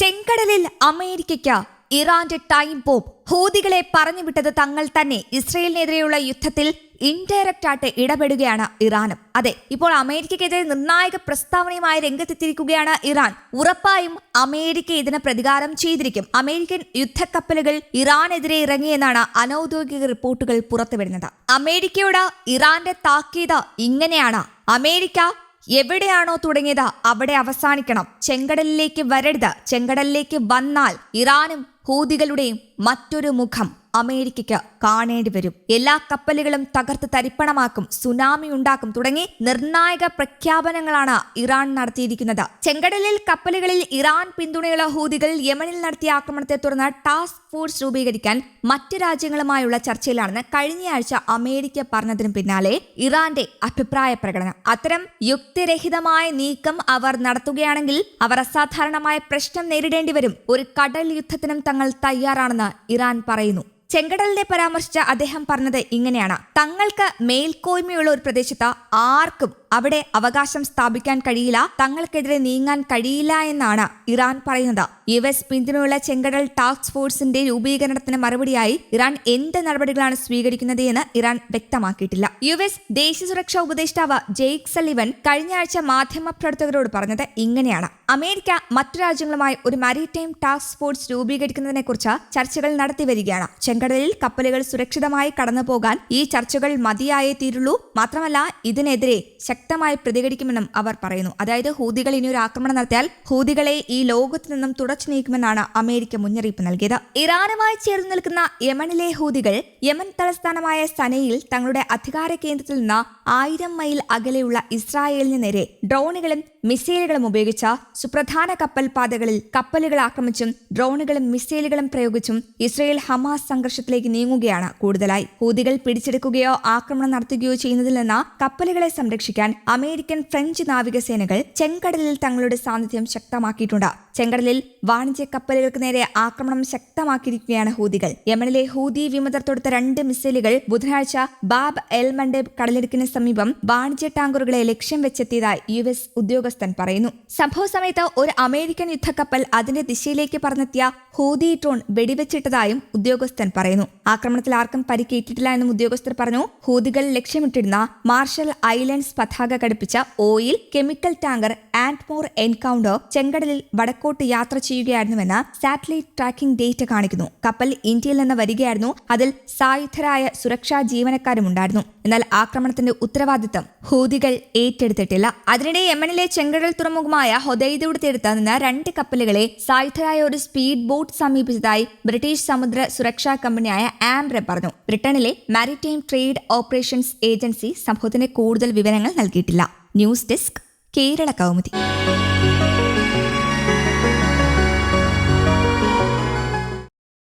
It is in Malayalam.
ചെങ്കടലിൽ അമേരിക്കയ്ക്ക് ഇറാന്റെ ടൈം ബോംബ്. ഹൂതികളെ പറഞ്ഞുവിട്ടത് തങ്ങൾ തന്നെ. ഇസ്രയേലിനെതിരെയുള്ള യുദ്ധത്തിൽ ഇൻഡയറക്റ്റ് ആയിട്ട് ഇടപെടുകയാണ് ഇറാനും. അതെ ഇപ്പോൾ അമേരിക്കയ്ക്കെതിരെ നിർണായക പ്രസ്താവനയുമായി രംഗത്തെത്തിയിരിക്കുകയാണ് ഇറാൻ. ഉറപ്പായും അമേരിക്ക ഇതിന് പ്രതികാരം ചെയ്തിരിക്കും. അമേരിക്കൻ യുദ്ധക്കപ്പലുകൾ ഇറാനെതിരെ ഇറങ്ങിയെന്നാണ് അനൌദ്യോഗിക റിപ്പോർട്ടുകൾ പുറത്തുവരുന്നത്. അമേരിക്കയോട് ഇറാന്റെ താക്കീത് ഇങ്ങനെയാണ്. അമേരിക്ക എവിടെയാണോ തുടങ്ങിയത് അവിടെ അവസാനിക്കണം. ചെങ്കടലിലേക്ക് വരരുത്. ചെങ്കടലിലേക്ക് വന്നാൽ ഇറാനും ഹൂതികളുടെയും മറ്റൊരു മുഖം അമേരിക്കയ്ക്ക് കാണേണ്ടി വരും. എല്ലാ കപ്പലുകളും തകർത്ത് തരിപ്പണമാക്കും സുനാമി ഉണ്ടാക്കും. തുടങ്ങി നിർണായക പ്രഖ്യാപനങ്ങളാണ് ഇറാൻ നടത്തിയിരിക്കുന്നത്. ചെങ്കടലിൽ കപ്പലുകളിൽ ഇറാൻ പിന്തുണയുള്ള ഹൂതികൾ യമനിൽ നടത്തിയ ആക്രമണത്തെ തുടർന്ന് ടാസ്ക് ഫോഴ്സ് രൂപീകരിക്കാൻ മറ്റ് രാജ്യങ്ങളുമായുള്ള ചർച്ചയിലാണെന്ന് കഴിഞ്ഞയാഴ്ച അമേരിക്ക പറഞ്ഞതിന് പിന്നാലെ ഇറാന്റെ അഭിപ്രായ പ്രകടനം. അത്തരം യുക്തിരഹിതമായ നീക്കം അവർ നടത്തുകയാണെങ്കിൽ അവർ അസാധാരണമായ പ്രശ്നം നേരിടേണ്ടി വരും. ഒരു കടൽ യുദ്ധത്തിനും തങ്ങൾ തയ്യാറാണെന്ന് ഇറാൻ പറയുന്നു. ചെങ്കടലിനെ പരാമർശിച്ച അദ്ദേഹം പറഞ്ഞത് ഇങ്ങനെയാണ്. തങ്ങൾക്ക് മേൽക്കോയ്മയുള്ള ഒരു പ്രദേശത്ത് ആർക്കും അവിടെ അവകാശം സ്ഥാപിക്കാൻ കഴിയില്ല. തങ്ങൾക്കെതിരെ നീങ്ങാൻ കഴിയില്ല എന്നാണ് ഇറാൻ പറയുന്നത്. യു എസ് പിന്തുണയുള്ള ചെങ്കടൽ ടാസ്ക് ഫോഴ്സിന്റെ രൂപീകരണത്തിന് മറുപടിയായി ഇറാൻ എന്ത് നടപടികളാണ് സ്വീകരിക്കുന്നത് എന്ന് ഇറാൻ വ്യക്തമാക്കിയിട്ടില്ല. യു എസ് ദേശീയ സുരക്ഷാ ഉപദേഷ്ടാവ് ജെയ്ക് സലിവൻ കഴിഞ്ഞ ആഴ്ച മാധ്യമപ്രവർത്തകരോട് പറഞ്ഞത് ഇങ്ങനെയാണ്. അമേരിക്ക മറ്റു രാജ്യങ്ങളുമായി ഒരു മാരിടൈം ടാസ്ക് ഫോഴ്സ് രൂപീകരിക്കുന്നതിനെക്കുറിച്ച് ചർച്ചകൾ നടത്തി വരികയാണ്. ചെങ്കടലിൽ കപ്പലുകൾ സുരക്ഷിതമായി കടന്നുപോകാൻ ഈ ചർച്ചകൾ മതിയായേ തീരുള്ളൂ. മാത്രമല്ല ഇതിനെതിരെ ശക്തമായി പ്രതികരിക്കുമെന്നും അവർ പറയുന്നു. അതായത് ഹൂതികൾ ഇനി ഒരു ആക്രമണം നടത്തിയാൽ ഹൂതികളെ ഈ ലോകത്തു നിന്നും തുടച്ചു നീക്കുമെന്നാണ് അമേരിക്ക മുന്നറിയിപ്പ് നൽകിയത്. ഇറാനുമായി ചേർന്ന് നിൽക്കുന്ന യമനിലെ ഹൂതികൾ യമൻ തലസ്ഥാനമായ സനയിൽ തങ്ങളുടെ അധികാര കേന്ദ്രത്തിൽ നിന്ന് ആയിരം മൈൽ അകലെയുള്ള ഇസ്രായേലിന് നേരെ ഡ്രോണുകളും മിസൈലുകളും ഉപയോഗിച്ച സുപ്രധാന കപ്പൽ പാതകളിൽ കപ്പലുകൾ ആക്രമിച്ചും ഡ്രോണുകളും മിസൈലുകളും പ്രയോഗിച്ചും ഇസ്രായേൽ ഹമാസ് സംഘർഷത്തിലേക്ക് നീങ്ങുകയാണ്. കൂടുതലായി ഹൂതികൾ പിടിച്ചെടുക്കുകയോ ആക്രമണം നടത്തുകയോ ചെയ്യുന്നതിൽ നിന്ന് കപ്പലുകളെ സംരക്ഷിക്കാൻ അമേരിക്കൻ ഫ്രഞ്ച് നാവികസേനകൾ ചെങ്കടലിൽ തങ്ങളുടെ സാന്നിധ്യം ശക്തമാക്കിയിട്ടുണ്ട്. ചെങ്കടലിൽ വാണിജ്യ കപ്പലുകൾക്ക് നേരെ ആക്രമണം ശക്തമാക്കിയിരിക്കുകയാണ് ഹൂതികൾ. യമനിലെ ഹൂതി വിമതർ തൊടുത്ത രണ്ട് മിസൈലുകൾ ബുധനാഴ്ച ബാബ് എൽ മണ്ടേബ് കടലിടുക്കിന് സമീപം വാണിജ്യ ടാങ്കറുകളെ ലക്ഷ്യം വെച്ചെത്തിയതായി യു എസ് ഉദ്യോഗസ്ഥൻ പറയുന്നു. സംഭവ സമയത്ത് ഒരു അമേരിക്കൻ യുദ്ധക്കപ്പൽ അതിന്റെ ദിശയിലേക്ക് പറന്നെത്തിയ ഹൂതി ഡ്രോൺ വെടിവെച്ചിട്ടതായും ഉദ്യോഗസ്ഥൻ പറയുന്നു. ആക്രമണത്തിൽ ആർക്കും പരിക്കേറ്റിട്ടില്ല എന്നും ഉദ്യോഗസ്ഥർ പറഞ്ഞു. ഹൂതികൾ ലക്ഷ്യമിട്ടിരുന്ന മാർഷൽ ഐലൻഡ്സ് പതാക ഘടിപ്പിച്ച oil chemical tanker and more encounter ചെങ്കടലിൽ വടക്കോട്ട് യാത്ര ചെയ്യുകയായിരുന്നുവെന്ന് സാറ്റലൈറ്റ് ട്രാക്കിംഗ് ഡേറ്റ കാണിക്കുന്നു. കപ്പൽ ഇന്ത്യയിൽ നിന്ന് വരികയായിരുന്നു. അതിൽ സായുധരായ സുരക്ഷാ ജീവനക്കാരും ഉണ്ടായിരുന്നു. എന്നാൽ ആക്രമണത്തിന്റെ ഉത്തരവാദിത്തം ഹൂതികൾ ഏറ്റെടുത്തിട്ടില്ല. അതിനിടെ യമനിലെ ചെങ്കടൽ തുറമുഖമായ ഹൊദൈദയുടെ തീരത്ത് നിന്ന് രണ്ട് കപ്പലുകളെ സായുധരായ ഒരു സ്പീഡ് ബോട്ട് സമീപിച്ചതായി ബ്രിട്ടീഷ് സമുദ്ര സുരക്ഷാ കമ്പനിയായ ആംബ്ര പറഞ്ഞു ബ്രിട്ടനിലെ മാരിടൈം ട്രേഡ് ഓപ്പറേഷൻസ് ഏജൻസി സംഭവത്തിന് കൂടുതൽ വിവരങ്ങൾ നൽകിയിട്ടില്ല. News desk Kerala Kaumudi.